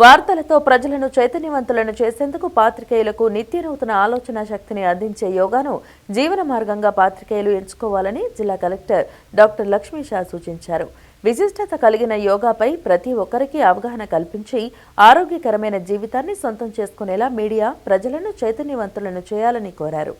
వార్తలతో ప్రజలను చైతన్యవంతులను చేసేందుకు పాత్రికేయులకు నిత్య నూతన ఆలోచన శక్తిని అందించే యోగాను జీవన మార్గంగా పాత్రికేయులు ఎంచుకోవాలని జిల్లా కలెక్టర్ డాక్టర్ లక్ష్మీ షా సూచించారు. విశిష్టత కలిగిన యోగాపై ప్రతి ఒక్కరికి అవగాహన కల్పించి ఆరోగ్యకరమైన జీవితాన్ని సొంతం చేసుకునేలా మీడియా ప్రజలను చైతన్యవంతులను చేయాలని కోరారు.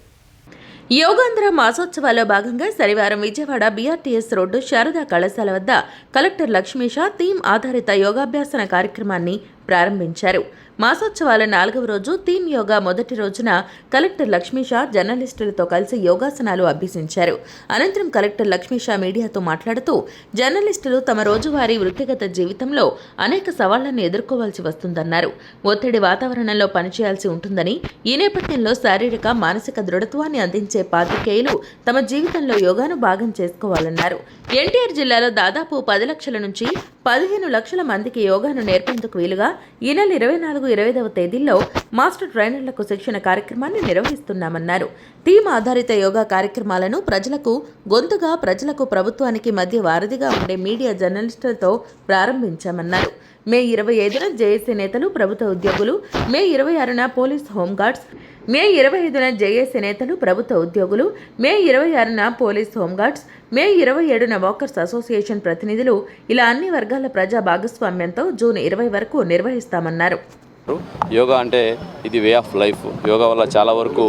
యోగాంధ్ర మాసోత్సవాల్లో భాగంగా శనివారం విజయవాడ బీఆర్టీఎస్ రోడ్డు శారదా కళాశాల వద్ద కలెక్టర్ లక్ష్మీషా థీమ్ ఆధారిత యోగాభ్యాసన కార్యక్రమాన్ని ప్రారంభించారు. మాసోత్సవాల నాలుగవ రోజు థీమ్ యోగా మొదటి రోజున కలెక్టర్ లక్ష్మీషా జర్నలిస్టులతో కలిసి యోగాసనాలు అభ్యసించారు. అనంతరం కలెక్టర్ లక్ష్మీషా మీడియాతో మాట్లాడుతూ జర్నలిస్టులు తమ రోజువారీ వృత్తిగత జీవితంలో అనేక సవాళ్ళను ఎదుర్కోవాల్సి వస్తుందన్నారు. ఒత్తిడి వాతావరణంలో పనిచేయాల్సి ఉంటుందని ఈ నేపథ్యంలో శారీరక మానసిక దృఢత్వాన్ని అందించే పాత్రికేయులు తమ జీవితంలో యోగాను భాగం చేసుకోవాలన్నారు. ఎన్టీఆర్ జిల్లాలో దాదాపు పది లక్షల నుంచి పదిహేను లక్షల మందికి యోగాను నేర్పేందుకు వీలుగా ఈ నెల ఇరవై నాలుగు ఇరవైదవ తేదీల్లో మాస్టర్ ట్రైనర్లకు శిక్షణ కార్యక్రమాన్ని నిర్వహిస్తున్నామన్నారు. థీమ్ ఆధారిత యోగా కార్యక్రమాలను ప్రజలకు గొంతుగా ప్రజలకు ప్రభుత్వానికి మధ్య వారధిగా ఉండే మీడియా జర్నలిస్టులతో ప్రారంభించామన్నారు. మే ఇరవై ఐదున జేఏసీ నేతలు ప్రభుత్వ ఉద్యోగులు మే ఇరవై ఆరున పోలీస్ హోంగార్డ్స్ మే ఇరవై ఐదున జేఏసీ నేతలు ప్రభుత్వ ఉద్యోగులు మే ఇరవై ఆరున పోలీస్ హోంగార్డ్స్ మే ఇరవై ఏడున వాకర్స్ అసోసియేషన్ ప్రతినిధులు ఇలా అన్ని వర్గాల ప్రజా భాగస్వామ్యంతో జూన్ ఇరవై వరకు నిర్వహిస్తామన్నారు. యోగా అంటే ఇది వే ఆఫ్ లైఫ్. యోగా వల్ల చాలా వరకు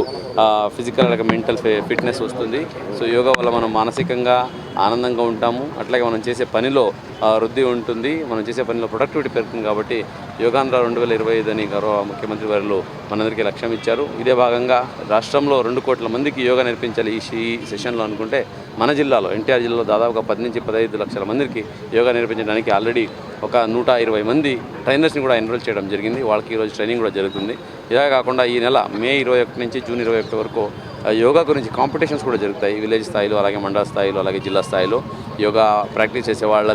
ఫిజికల్ మెంటల్ ఫిట్నెస్ వస్తుంది. సో యోగా వల్ల మనం మానసికంగా ఆనందంగా ఉంటాము. అట్లాగే మనం చేసే పనిలో వృద్ధి ఉంటుంది. మనం చేసే పనిలో ప్రొడక్టివిటీ పెరుగుతుంది కాబట్టి యోగాంధ్ర రెండు వేల ఇరవై ఐదు అని గౌరవ ముఖ్యమంత్రి వారిలో మనందరికీ లక్ష్యం ఇచ్చారు. ఇదే భాగంగా రాష్ట్రంలో రెండు కోట్ల మందికి యోగా నేర్పించాలి ఈ సెషన్లో అనుకుంటే మన జిల్లాలో ఎన్టీఆర్ జిల్లాలో దాదాపుగా పది నుంచి పదహైదు లక్షల మందికి యోగా నేర్పించడానికి ఆల్రెడీ ఒక నూట ఇరవై మంది ట్రైనర్స్ని కూడా ఎన్రోల్ చేయడం జరిగింది. వాళ్ళకి ఈరోజు ట్రైనింగ్ కూడా జరుగుతుంది. ఇలా కాకుండా ఈ నెల మే ఇరవై ఒకటి నుంచి జూన్ ఇరవై ఒకటి వరకు ఆ, యోగా గురించి కాంపిటీషన్స్ కూడా జరుగుతాయి. విలేజ్ స్థాయిలో అలాగే మండల స్థాయిలో అలాగే జిల్లా స్థాయిలో. యోగా ప్రాక్టీస్ చేసే వాళ్ళ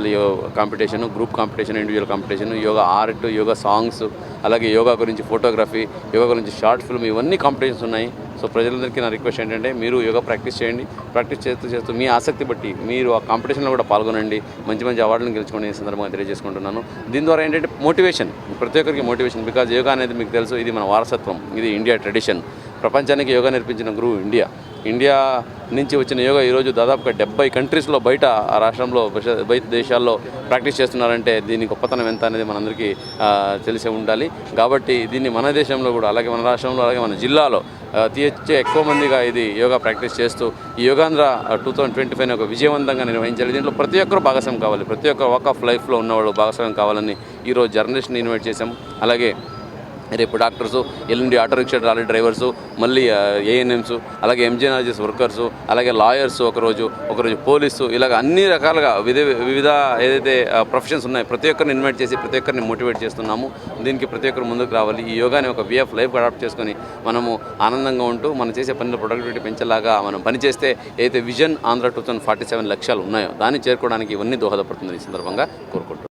competition group competition individual competition yoga art yoga songs అలాగే యోగా గురించి ఫోటోగ్రఫీ యోగా గురించి షార్ట్ ఫిల్మ్ ఇవన్నీ కాంపిటీషన్స్ ఉన్నాయి. సో ప్రజలందరికీ నా రిక్వెస్ట్ ఏంటంటే మీరు యోగా ప్రాక్టీస్ చేయండి. ప్రాక్టీస్ చేస్తూ చేస్తూ మీ ఆసక్తి బట్టి మీరు ఆ కాంపిటీషన్లో కూడా పాల్గొనండి. మంచి మంచి అవార్డులను గెలుచుకోండి ఈ సందర్భంగా తెలియజేసుకుంటున్నాను. దీని ద్వారా ఏంటంటే మోటివేషన్ ప్రతి ఒక్కరికి మోటివేషన్ బికాజ్ యోగా అనేది మీకు తెలుసు ఇది మన వారసత్వం ఇది ఇండియా ట్రెడిషన్ ప్రపంచానికి యోగా నేర్పించిన గురువు ఇండియా ఇండియా నుంచి వచ్చిన యోగా ఈరోజు దాదాపుగా డెబ్బై కంట్రీస్లో బయట ఆ రాష్ట్రంలో బయట దేశాల్లో ప్రాక్టీస్ చేస్తున్నారంటే దీని గొప్పతనం ఎంత అనేది మనందరికీ తెలిసే ఉండాలి. కాబట్టి దీన్ని మన దేశంలో కూడా అలాగే మన రాష్ట్రంలో అలాగే మన జిల్లాలో తీయచ్చే ఎక్కువ మందిగా ఇది యోగా ప్రాక్టీస్ చేస్తూ ఈ Yogandhra two thousand twenty five ఒక విజయవంతంగా నిర్వహించాలి. దీంట్లో ప్రతి ఒక్కరు భాగస్వామి కావాలి. ప్రతి ఒక్క వాక్ ఆఫ్ లైఫ్లో ఉన్నవాడు భాగస్వామి కావాలని ఈరోజు జర్నలిస్ట్ని ఇన్వైట్ చేశాం అలాగే రేపు డాక్టర్సు ఎల్లుండి ఆటో రిక్షా ట్రాలీ డ్రైవర్సు మళ్ళీ ఏఎన్ఎంస్ అలాగే ఎంజీఎన్ఆర్జీఎస్ వర్కర్సు అలాగే లాయర్స్ ఒకరోజు ఒకరోజు పోలీసు ఇలాగ అన్ని రకాలుగా వివిధ వివిధ ఏదైతే ప్రొఫెషన్స్ ఉన్నాయో ప్రతి ఒక్కరిని ఇన్వైట్ చేసి ప్రతి ఒక్కరిని మోటివేట్ చేస్తున్నాము. దీనికి ప్రతి ఒక్కరు ముందుకు రావాలి. ఈ యోగాని ఒక వే ఆఫ్ లైఫ్ అడాప్ట్ చేసుకొని మనము ఆనందంగా ఉంటూ మనం చేసే పనిలో ప్రొడక్టివిటీ పెంచేలాగా మనం పనిచేస్తే ఏదైతే vision Andhra two thousand forty seven లక్ష్యాలు ఉన్నాయో దాన్ని చేరుకోవడానికి ఇవన్నీ దోహదపడుతుంది ఈ సందర్భంగా కోరుకుంటున్నాను